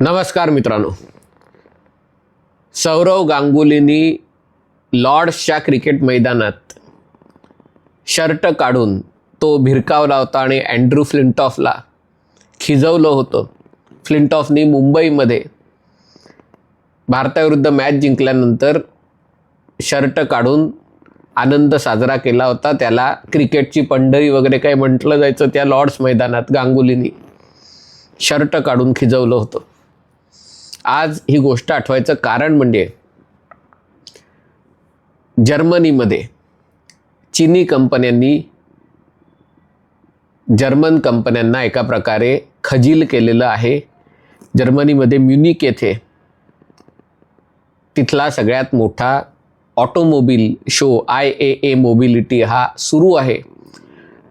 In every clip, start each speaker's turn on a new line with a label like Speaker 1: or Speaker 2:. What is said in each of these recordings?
Speaker 1: नमस्कार मित्रांनो. सौरव गांगुलीनी लॉर्ड्सच्या क्रिकेट मैदानात शर्ट काढून तो भिरकावला होता आणि अँड्रू फ्लिंटॉफला खिजवलं होतं. फ्लिंटॉफनी मुंबईमध्ये भारताविरुद्ध मॅच जिंकल्यानंतर शर्ट काढून आनंद साजरा केला होता. त्याला क्रिकेटची पंढरी वगैरे काही म्हटलं जायचं त्या लॉर्ड्स मैदानात गांगुलीनी शर्ट काढून खिजवलं होतं. आज ही गोष्ट आठवायचं कारण म्हणजे जर्मनीमध्ये चीनी कंपन्यांनी जर्मन कंपन्यांना एका प्रकारे खजील केलेलं आहे. जर्मनीमध्ये म्युनिक येथे तिथला सगळ्यात मोठा automobile show I A A mobility हा सुरू आहे.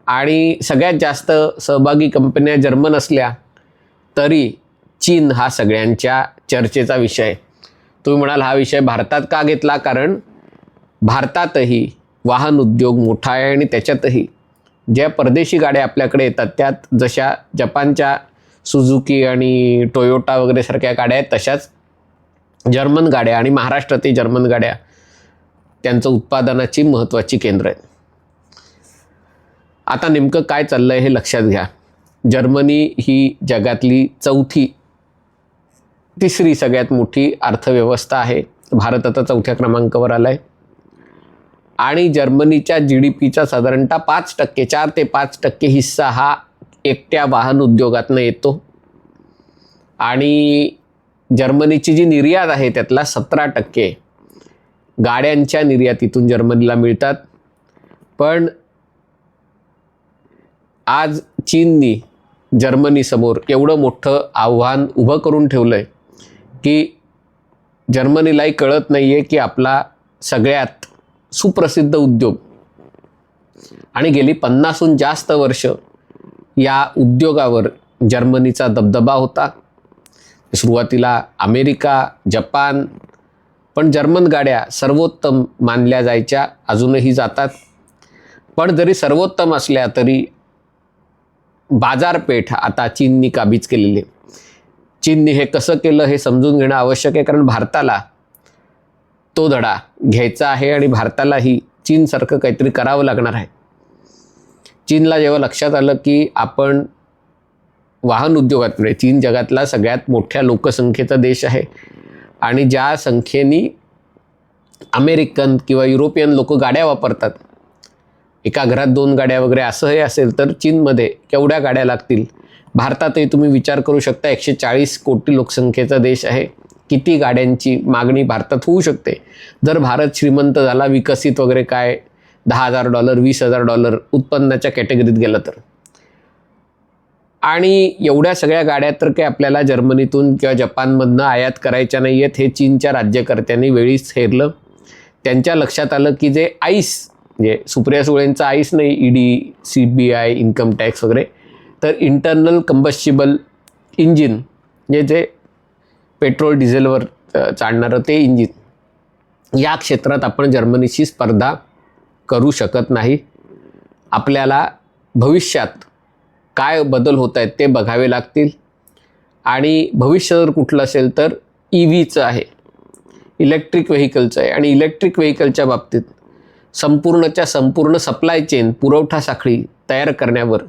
Speaker 1: आणि सगळ्यात जास्त सहभागी कंपन्या जर्मन असल्या तरी चीन हा सगळ्यांच्या चर्चेचा विषय तुम्ही म्हणाल हा विषय भारतात का घेतला? कारण भारतातही वाहन उद्योग मोठा आहे आणि त्याच्यातही ज्या परदेशी गाड्या आपल्याकडे येतात त्यात जशा जपानच्या सुझुकी आणि टोयोटा वगैरे सारख्या गाड्या आहेत तशाच जर्मन गाड्या आणि महाराष्ट्रातील जर्मन गाड्या त्यांचं उत्पादनाची महत्त्वाची केंद्र आहेत. आता नेमकं काय चाललं आहे हे लक्षात घ्या. जर्मनी ही जगातली चौथी तिसरी सगळ्यात मोठी अर्थव्यवस्था आहे. भारत आता चौथ्या क्रमांकावर आला आहे आणि जर्मनीच्या जी डी पीचा साधारणतः पाच टक्के चार ते पाच टक्के हिस्सा हा एकट्या वाहन उद्योगातनं येतो. आणि जर्मनीची जी निर्यात आहे त्यातला सतरा टक्के गाड्यांच्या निर्यातीतून जर्मनीला मिळतात. पण आज चीननी जर्मनीसमोर एवढं मोठं आव्हान उभं करून ठेवलं आहे की जर्मनीलाही कळत नाही आहे की आपला सगळ्यात सुप्रसिद्ध उद्योग आणि गेली पन्नासहून जास्त वर्ष या उद्योगावर जर्मनीचा दबदबा होता. सुरुवातीला अमेरिका जपान पण जर्मन गाड्या सर्वोत्तम मानल्या जायच्या अजूनही जातात. पण जरी सर्वोत्तम असल्या तरी बाजारपेठ आता चीननी काबीज केलेली आहे. चीनने हे कसं केलं हे समजून घेणं आवश्यक आहे कारण भारताला तो धडा घ्यायचा आहे आणि भारतालाही चीनसारखं काहीतरी करावं लागणार आहे. चीनला जेव्हा लक्षात आलं की आपण वाहन उद्योगात म्हणजे चीन जगातला सगळ्यात मोठ्या लोकसंख्येचा देश आहे आणि ज्या संख्येने अमेरिकन किंवा युरोपियन लोक गाड्या वापरतात एका घरात दोन गाड्या वगैरे असं हे असेल तर चीनमध्ये केवढ्या गाड्या लागतील? भारतातही तुम्ही विचार करू शकता एकशे चाळीस कोटी लोकसंख्येचा देश आहे. किती गाड्यांची मागणी भारतात होऊ शकते? जर भारत श्रीमंत झाला विकसित वगैरे काय दहा हजार डॉलर वीस हजार डॉलर उत्पन्नाच्या कॅटेगरीत गेलं तर? आणि एवढ्या सगळ्या गाड्या तर काही आपल्याला जर्मनीतून किंवा जपानमधनं आयात करायच्या नाही आहेत हे चीनच्या राज्यकर्त्यांनी वेळीच हेरलं. त्यांच्या लक्षात आलं की जे आईस म्हणजे सुप्रिया सुळेंचा आईस नाही ED C B I income tax वगैरे तर इंटरनल कंबस्टिबल इंजिन जे जे पेट्रोल डिझेलवर चालणारं ते इंजिन या क्षेत्रात आपण जर्मनीशी स्पर्धा करू शकत नाही. आपल्याला भविष्यात काय बदल होत आहेत ते बघावे लागतील. आणि भविष्य जर कुठलं असेल तर ई व्हीचं आहे. इलेक्ट्रिक व्हेकलचं आहे. आणि इलेक्ट्रिक व्हेकलच्या बाबतीत संपूर्णच्या संपूर्ण सप्लाय चेन पुरवठा साखळी तयार करण्यावर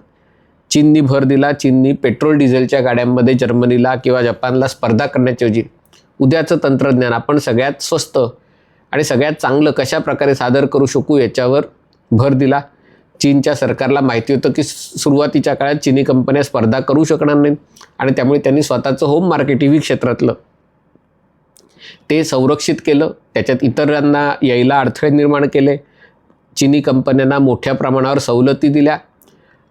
Speaker 1: चीननी भर दिला. चीननी पेट्रोल डिझेलच्या गाड्यांमध्ये जर्मनीला किंवा जपानला स्पर्धा करण्याच्याऐवजी उद्याचं तंत्रज्ञान आपण सगळ्यात स्वस्त आणि सगळ्यात चांगलं कशा प्रकारे सादर करू शकू याच्यावर भर दिला. चीनच्या सरकारला माहिती होतं की सु- सुरुवातीच्या काळात चीनी कंपन्या स्पर्धा करू शकणार नाहीत. आणि त्यामुळे त्यांनी स्वतःचं होम मार्केट ई व्ही क्षेत्रातलं ते संरक्षित केलं. त्याच्यात इतरांना यायला अडथळे निर्माण केले. चीनी कंपन्यांना मोठ्या प्रमाणावर सवलती दिल्या.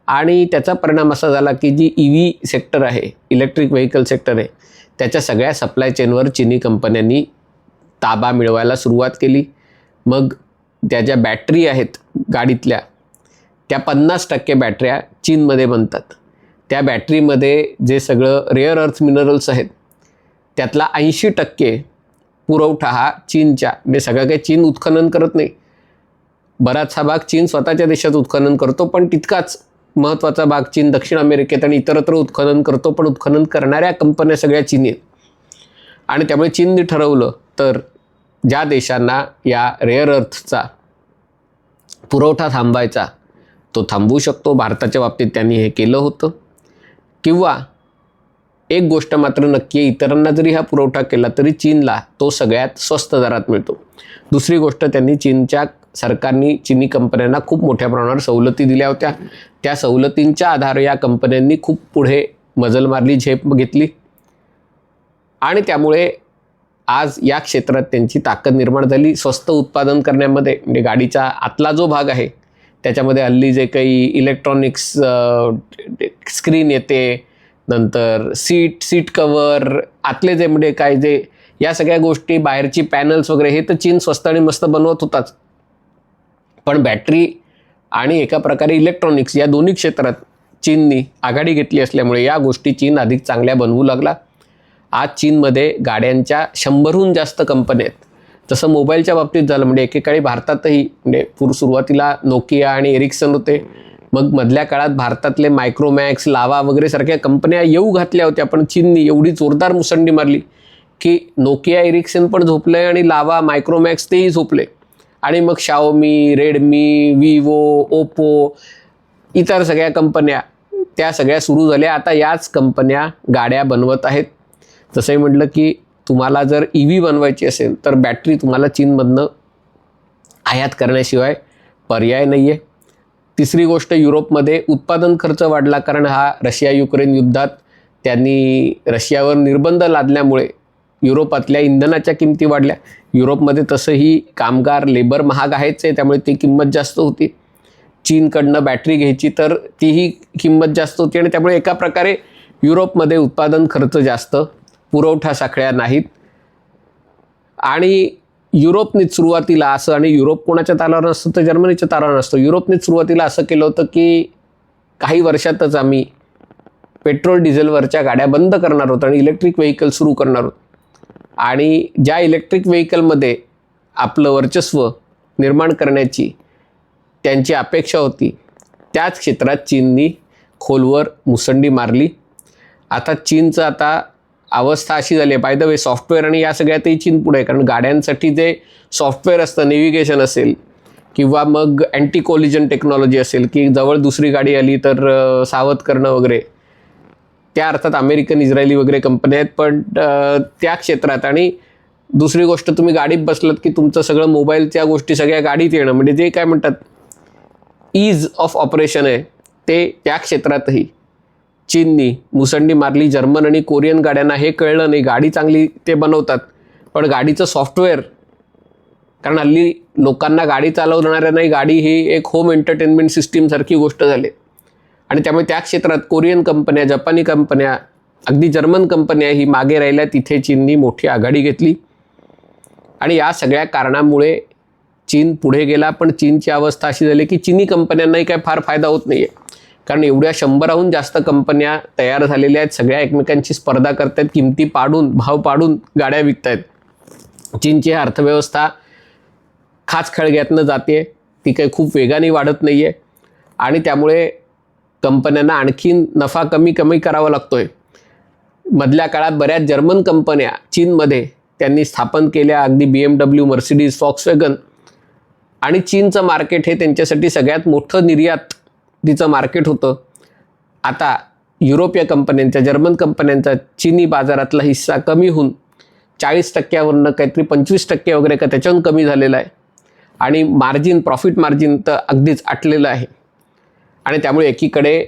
Speaker 1: आणि त्याचा परिणाम असा झाला की जी ई व्ही सेक्टर आहे इलेक्ट्रिक व्हेकल सेक्टर आहे त्याच्या सगळ्या सप्लाय चेनवर चीनी कंपन्यांनी ताबा मिळवायला सुरुवात केली. मग त्या ज्या बॅटरी आहेत गाडीतल्या त्या पन्नास टक्के बॅटऱ्या चीनमध्ये बनतात. त्या बॅटरीमध्ये जे सगळं रेअर अर्थ मिनरल्स आहेत त्यातला ऐंशी टक्के पुरवठा हा चीनच्या म्हणजे सगळं काही चीन उत्खनन करत नाही. बराचसा भाग चीन स्वतःच्या देशात उत्खनन करतो पण तितकाच महत्त्वाचा भाग चीन दक्षिण अमेरिकेत आणि इतरत्र उत्खनन करतो पण उत्खनन करणाऱ्या कंपन्या सगळ्या चीनी आहेत. आणि त्यामुळे चीनने ठरवलं तर ज्या देशांना या रेअर अर्थचा पुरवठा थांबायचा तो थांबवू शकतो. भारताच्या बाबतीत त्यांनी हे केलं होतं. किंवा एक गोष्ट मात्र नक्की आहे इतरांना जरी हा पुरवठा केला तरी चीनला तो सगळ्यात स्वस्त दरात मिळतो. दुसरी गोष्ट त्यांनी चीनच्या सरकारनी चीनी कंपन्यांना खूप मोठ्या प्रमाणावर सवलती दिल्या होत्या. त्या सवलतींच्या आधारे या कंपन्यांनी खूप पुढे मजल मारली झेप घेतली. आणि त्यामुळे आज या क्षेत्रात त्यांची ताकद निर्माण झाली. स्वस्त उत्पादन करण्यामध्ये म्हणजे गाडीचा आतला जो भाग आहे त्याच्यामध्ये हल्ली जे काही इलेक्ट्रॉनिक्स स्क्रीन येते नंतर सीट सीट कवर आतले जे म्हणजे काय जे या सगळ्या गोष्टी बाहेरची पॅनल्स वगैरे हे तर चीन स्वस्त आणि मस्त बनवत होताच. पण बॅटरी आणि एका प्रकारे इलेक्ट्रॉनिक्स या दोन्ही क्षेत्रात चीननी आघाडी घेतली असल्यामुळे या गोष्टी चीन अधिक चांगल्या बनवू लागला. आज चीनमध्ये गाड्यांच्या शंभरहून जास्त कंपन्या आहेत. जसं मोबाईलच्या बाबतीत झालं म्हणजे एकेकाळी भारतातही म्हणजे पूर सुरुवातीला नोकिया आणि एरिक्सन होते. मग मधल्या काळात भारतातले मायक्रोमॅक्स लावा वगैरे सारख्या कंपन्या येऊ घातल्या होत्या पण चीननी एवढी जोरदार मुसंडी मारली की नोकिया एरिक्सन पण झोपले आणि लावा मायक्रोमॅक्स तेही झोपले. आणि मग शाओमी रेडमी विवो ओप्पो इतर सगळ्या कंपन्या त्या सगळ्या सुरू झाल्या. आता याच कंपन्या गाड्या बनवत आहेत. जसंही म्हटलं की तुम्हाला जर ई व्ही बनवायची असेल तर बॅटरी तुम्हाला चीनमधनं आयात करण्याशिवाय पर्याय नाही आहे तिसरी गोष्ट युरोपमध्ये उत्पादन खर्च वाढला कारण हा रशिया युक्रेन युद्धात त्यांनी रशियावर निर्बंध लादल्यामुळे युरोपातल्या इंधनाच्या किमती वाढल्या. युरोपमध्ये तसंही कामगार लेबर महाग आहेच आहे त्यामुळे ती किंमत जास्त होती. चीनकडनं बॅटरी घ्यायची तर तीही किंमत जास्त होती आणि त्यामुळे एका प्रकारे युरोपमध्ये उत्पादन खर्च जास्त पुरवठा साखळ्या नाहीत. आणि युरोपनेच सुरुवातीला असं आणि युरोप कोणाच्या तालावर नसतं तर जर्मनीच्या तालावर नसतं. युरोपनेच सुरुवातीला असं केलं होतं की काही वर्षातच आम्ही पेट्रोल डिझेलवरच्या गाड्या बंद करणार आहोत आणि इलेक्ट्रिक व्हेकल सुरू करणार आहोत आणि ज्या इलेक्ट्रिक व्हेकलमध्ये आपलं वर्चस्व निर्माण करण्याची त्यांची अपेक्षा होती त्याच क्षेत्रात चीननी खोलवर मुसंडी मारली. आता चीनचं आता अवस्था अशी झाली आहे. बाय द वे सॉफ्टवेअर आणि या सगळ्यातही चीन पुढे आहे. कारण गाड्यांसाठी जे सॉफ्टवेअर असतं नेव्हिगेशन असेल किंवा मग अँटी कोलिजन टेक्नॉलॉजी असेल की जवळ दुसरी गाडी आली तर सावध करणं वगैरे त्या अर्थात अमेरिकन इस्रायली वगैरे कंपन्या आहेत. पण त्या क्षेत्रात आणि दुसरी गोष्ट तुम्ही गाडीत बसलात की तुमचं सगळं मोबाईलच्या गोष्टी सगळ्या गाडीत येणं. म्हणजे जे काय म्हणतात ईज ऑफ ऑपरेशन आहे ते त्या क्षेत्रातही. चीननी मुसंडी मारली जर्मन आणि कोरियन गाड्यांना हे कळलं नाही. गाडी चांगली ते बनवतात पण गाडीचं सॉफ्टवेअर कारण हल्ली लोकांना गाडी चालवणाऱ्यांनाही गाडी ही एक होम एंटरटेनमेंट सिस्टीमसारखी गोष्ट झाली. आणि त्यामुळे त्या क्षेत्रात कोरियन कंपन्या जपानी कंपन्या अगदी जर्मन कंपन्या ही मागे राहिल्या. तिथे चीननी मोठी आघाडी घेतली. आणि या सगळ्या कारणामुळे चीन पुढे गेला पण चीनची अवस्था अशी झाली की चीनी कंपन्यांनाही काय फार फायदा होत नाही आहे कारण एवढ्या शंभराहून जास्त कंपन्या तयार झालेल्या आहेत सगळ्या एकमेकांची स्पर्धा करतायत किमती पाडून भाव पाडून गाड्या विकतायत. चीनची अर्थव्यवस्था खाच खळग्यातनं जाते ती काही खूप वेगाने वाढत नाही आहे आणि त्यामुळे कंपन्यांना आणखीन नफा कमी कमी करावा लागतो आहे मधल्या काळात बऱ्याच जर्मन कंपन्या चीनमध्ये त्यांनी स्थापन केल्या अगदी B M W Mercedes Volkswagen आणि चीनचं मार्केट हे त्यांच्यासाठी सगळ्यात मोठं निर्यात तिचं मार्केट होतं. आता युरोपीय कंपन्यांच्या जर्मन कंपन्यांचा चीनी बाजारातला हिस्सा कमी होऊन चाळीस टक्क्यावरनं काहीतरी पंचवीस टक्के वगैरे का त्याच्याहून कमी झालेला आहे. आणि मार्जिन प्रॉफिट मार्जिन तर अगदीच आटलेलं आहे. आणि त्यामुळे एकीकडे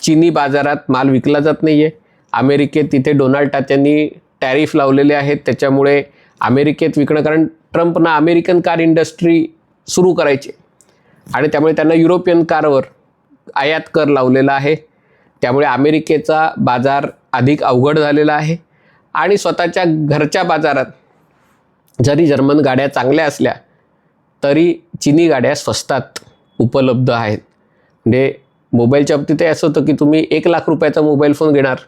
Speaker 1: चीनी बाजारात माल विकला जात नाही आहे अमेरिकेत तिथे डोनाल्ड टात्यांनी टॅरिफ लावलेले आहेत. त्याच्यामुळे अमेरिकेत विकणं कारण ट्रम्पनं अमेरिकन कार इंडस्ट्री सुरू करायची. आणि त्यामुळे त्यांना युरोपियन कारवर आयात कर लावलेला आहे. त्यामुळे अमेरिकेचा बाजार अधिक अवघड झालेला आहे. आणि स्वतःच्या घरच्या बाजारात जरी जर्मन गाड्या चांगल्या असल्या तरी चिनी गाड्या स्वस्तात उपलब्ध आहेत. म्हणजे मोबाईलच्या बाबतीतही असं होतं की तुम्ही एक लाख रुपयाचा मोबाईल फोन घेणार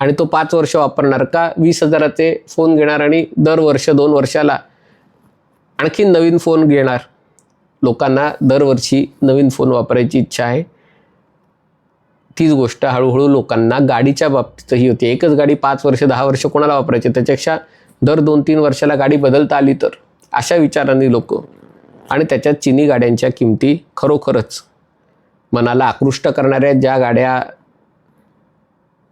Speaker 1: आणि तो पाच वर्ष वापरणार का? वीस हजाराचे फोन घेणार आणि दर वर्ष दोन वर्षाला आणखीन नवीन फोन घेणार? लोकांना दरवर्षी नवीन फोन वापरायची इच्छा आहे. तीच गोष्ट हळूहळू लोकांना गाडीच्या बाबतीतही होती. एकच गाडी पाच वर्ष दहा वर्ष कोणाला वापरायची? त्याच्यापेक्षा दर दोन तीन वर्षाला गाडी बदलता आली तर? अशा विचारांनी लोक. आणि त्याच्यात चिनी गाड्यांच्या किमती खरोखरच मनाला आकृष्ट करणाऱ्या ज्या गाड्या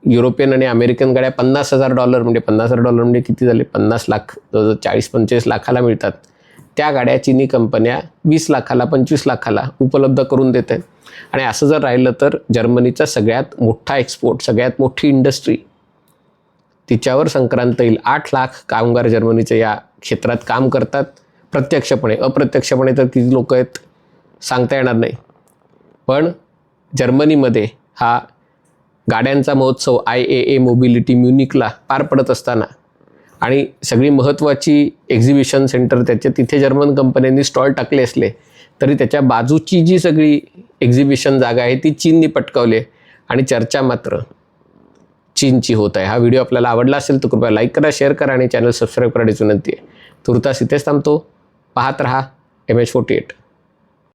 Speaker 1: युरोपियन आणि अमेरिकन गाड्या पन्नास हजार डॉलर म्हणजे पन्नास हजार डॉलर म्हणजे किती झाले? पन्नास लाख जवळजवळ चाळीस पंचेचाळीस लाखाला मिळतात. त्या गाड्या चिनी कंपन्या वीस लाखाला पंचवीस लाखाला उपलब्ध करून देत आहेत. आणि असं जर राहिलं तर जर्मनीचा सगळ्यात मोठा एक्सपोर्ट सगळ्यात मोठी इंडस्ट्री तिच्यावर संक्रांत येईल. आठ लाख कामगार जर्मनीचे या क्षेत्रात काम करतात. प्रत्यक्षपणे अप्रत्यक्षपणे तर किती लोक आहेत सांगता येणार नाही. पण जर्मनीमध्ये हा गाड्यांचा महोत्सव आय ए ए मोबिलिटी म्युनिकला पार पडत असताना आणि सगळी महत्त्वाची एक्झिबिशन सेंटर त्याच्या तिथे जर्मन कंपन्यांनी स्टॉल टाकले असले तरी त्याच्या बाजूची जी सगळी एक्झिबिशन जागा आहे ती चीननी पटकावली आहे. आणि चर्चा मात्र चीनची होत आहे. हा व्हिडिओ आपल्याला आवडला असेल तर कृपया लाईक करा शेअर करा आणि चॅनल सबस्क्राईब करण्याची विनंती आहे. तुर्तास इथेच थांबतो. पाहत रहा एम एच फोर्टी एट